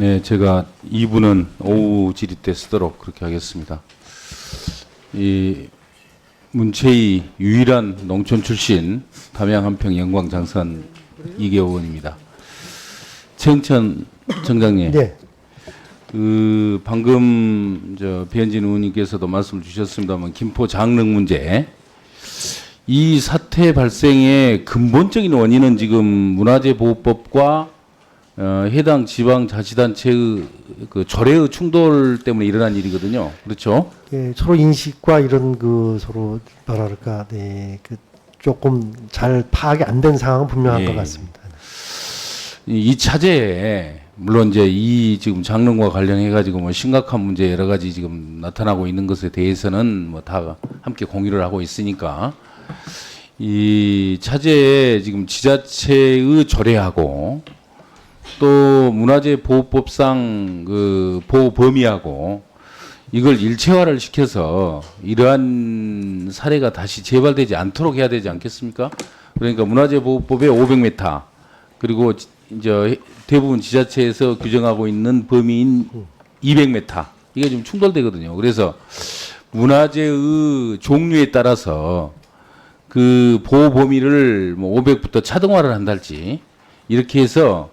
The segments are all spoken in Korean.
네, 제가 2부는 오후 질의 때 쓰도록 그렇게 하겠습니다. 이 문체위 유일한 농촌 출신 담양 한평 영광 장산 이계호원입니다. 최영천 청장님, 네. 그 방금 저 배현진 의원님께서도 말씀을 주셨습니다만 김포 장릉 문제 이 사태 발생의 근본적인 원인은 지금 문화재 보호법과 어, 해당 지방자치단체의 그 조례의 충돌 때문에 일어난 일이거든요. 그렇죠? 예, 서로 인식과 이런 그 서로 뭐랄까, 네, 그 조금 잘 파악이 안 된 상황은 분명한 예. 것 같습니다. 이, 이 차제에 물론 이제 이 지금 장르과 관련해 가지고 뭐 심각한 문제 여러 가지 지금 나타나고 있는 것에 대해서는 뭐 다 함께 공유를 하고 있으니까 이 차제에 지금 지자체의 조례하고 또 문화재 보호법상 그 보호 범위하고 이걸 일체화를 시켜서 이러한 사례가 다시 재발되지 않도록 해야 되지 않겠습니까? 그러니까 문화재 보호법에 500m 그리고 지- 이제 대부분 지자체에서 규정하고 있는 범위인 200m 이게 좀 충돌되거든요. 그래서 문화재의 종류에 따라서 그 보호 범위를 뭐 500부터 차등화를 한달지 이렇게 해서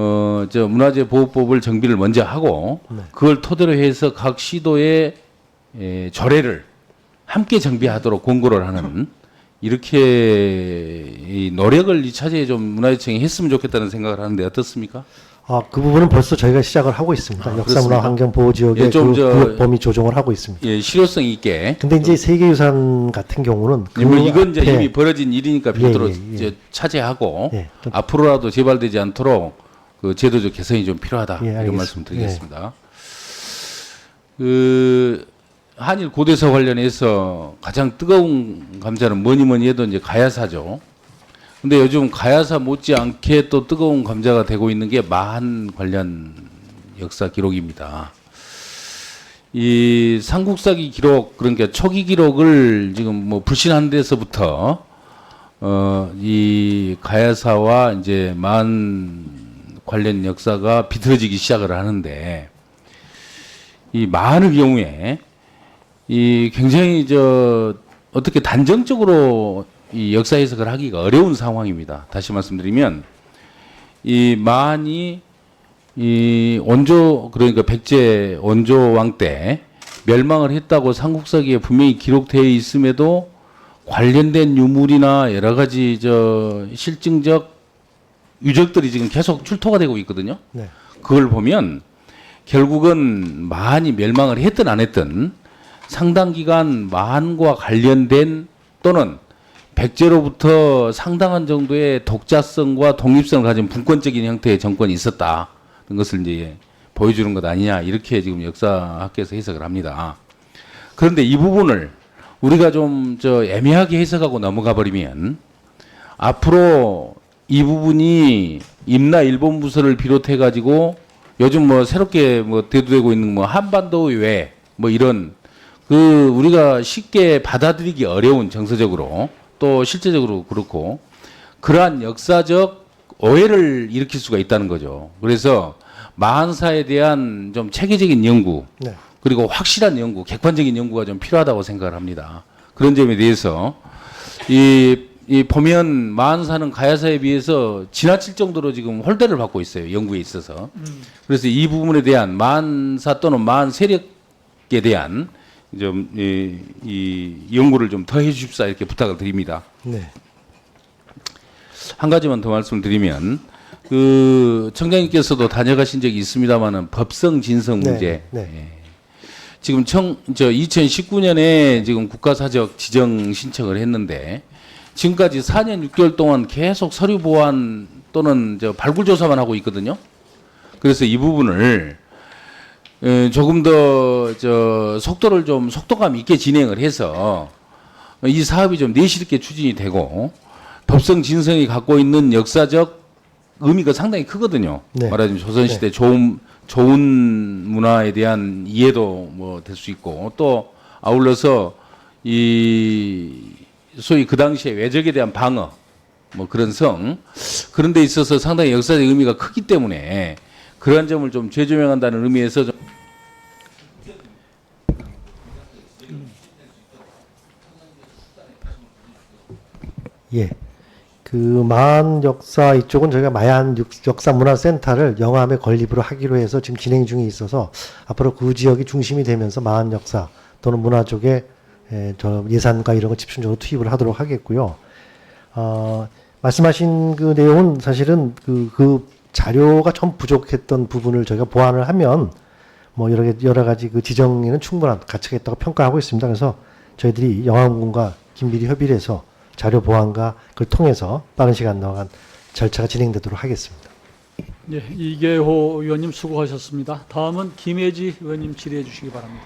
어 저 문화재 보호법을 정비를 먼저 하고 그걸 토대로 해서 각 시도의 에, 조례를 함께 정비하도록 권고를 하는 이렇게 이 노력을 이 차제에 좀 문화재청이 했으면 좋겠다는 생각을 하는데 어떻습니까? 아, 그 부분은 벌써 저희가 시작을 하고 있습니다. 아, 역사문화? 환경 보호 지역의 예, 좀 그 저- 구역 범위 조정을 하고 있습니다. 예, 실효성 있게. 근데 이제 세계유산 같은 경우는 그 뭐 이건 이제 앞에 이미 벌어진 일이니까 예, 별도로 예, 예. 이제 차제하고 예, 좀- 앞으로라도 재발되지 않도록 그 제도적 개선이 좀 필요하다 예, 이런. 말씀 드리겠습니다. 그 한일 고대사 관련해서 가장 뜨거운 감자는 뭐니 뭐니 해도 이제 가야사죠. 근데 요즘 가야사 못지않게 또 뜨거운 감자가 되고 있는 게 마한 관련 역사 기록입니다. 이 삼국사기 기록 그러니까 초기 기록을 지금 뭐 불신한 데서부터 어 이 가야사와 이제 만 관련 역사가 비틀어지기 시작을 하는데 이 마한의 경우에 이 굉장히 저 어떻게 단정적으로 이 역사 해석을 하기가 어려운 상황입니다. 다시 말씀드리면 이 마한이 이 원조 그러니까 백제 원조 왕 때 멸망을 했다고 삼국사기에 분명히 기록되어 있음에도 관련된 유물이나 여러 가지 저 실증적 유적들이 지금 계속 출토가 되고 있거든요. 네. 그걸 보면 결국은 마한이 멸망을 했든 안 했든 상당 기간 마한과 관련된 또는 백제로부터 상당한 정도의 독자성과 독립성을 가진 분권적인 형태의 정권이 있었다는 것을 이제 보여주는 것 아니냐 이렇게 지금 역사학계에서 해석을 합니다. 그런데 이 부분을 우리가 좀 저 애매하게 해석하고 넘어가 버리면 앞으로 이 부분이 임나 일본 부서를 비롯해 가지고 요즘 뭐 새롭게 뭐 대두되고 있는 뭐 한반도 외 뭐 이런 그 우리가 쉽게 받아들이기 어려운 정서적으로 또 실제적으로 그렇고 그러한 역사적 오해를 일으킬 수가 있다는 거죠. 그래서 마한사에 대한 좀 체계적인 연구 네. 그리고 확실한 연구, 객관적인 연구가 좀 필요하다고 생각을 합니다. 그런 점에 대해서 이, 이 보면 마한사는 가야사에 비해서 지나칠 정도로 지금 홀대를 받고 있어요. 연구에 있어서. 그래서 이 부분에 대한 마한사 또는 마한 세력에 대한 좀 이, 이 연구를 좀 더 해주십사 이렇게 부탁을 드립니다. 네. 한 가지만 더 말씀드리면 그 청장님께서도 다녀가신 적이 있습니다만은 법성 진성 네, 문제 네. 예. 지금 청 저 2019년에 지금 국가사적 지정 신청을 했는데 지금까지 4년 6개월 동안 계속 서류 보완 또는 저 발굴 조사만 하고 있거든요. 그래서 이 부분을 에, 조금 더저 속도를 좀 속도감 있게 진행을 해서 이 사업이 좀 내실 있게 추진이 되고 법성 진성이 갖고 있는 역사적 의미가 상당히 크거든요. 네. 말하자면 조선시대 좋은 좋은 문화에 대한 이해도 뭐 될 수 있고 또 아울러서 이 소위 그 당시에 외적에 대한 방어 뭐 그런 성 그런 데 있어서 상당히 역사적 의미가 크기 때문에 그러한 점을 좀 재조명한다는 의미에서 좀 예. 그 마한 역사 이쪽은 저희가 마한 육- 역사 문화센터를 영암에 건립으로 하기로 해서 지금 진행 중에 있어서 앞으로 그 지역이 중심이 되면서 마한 역사 또는 문화 쪽에 에, 저 예산과 이런 거 집중적으로 투입을 하도록 하겠고요. 어, 말씀하신 그 내용은 사실은 그, 그 자료가 좀 부족했던 부분을 저희가 보완을 하면 뭐 여러 개, 여러 가지 그 지정에는 충분한 가치가 있다고 평가하고 있습니다. 그래서 저희들이 영암군과 긴밀히 협의를 해서 자료 보완과 그걸 통해서 빠른 시간 내간 절차가 진행되도록 하겠습니다. 예, 이계호 의원님 수고하셨습니다. 다음은 김혜지 의원님 질의해 주시기 바랍니다.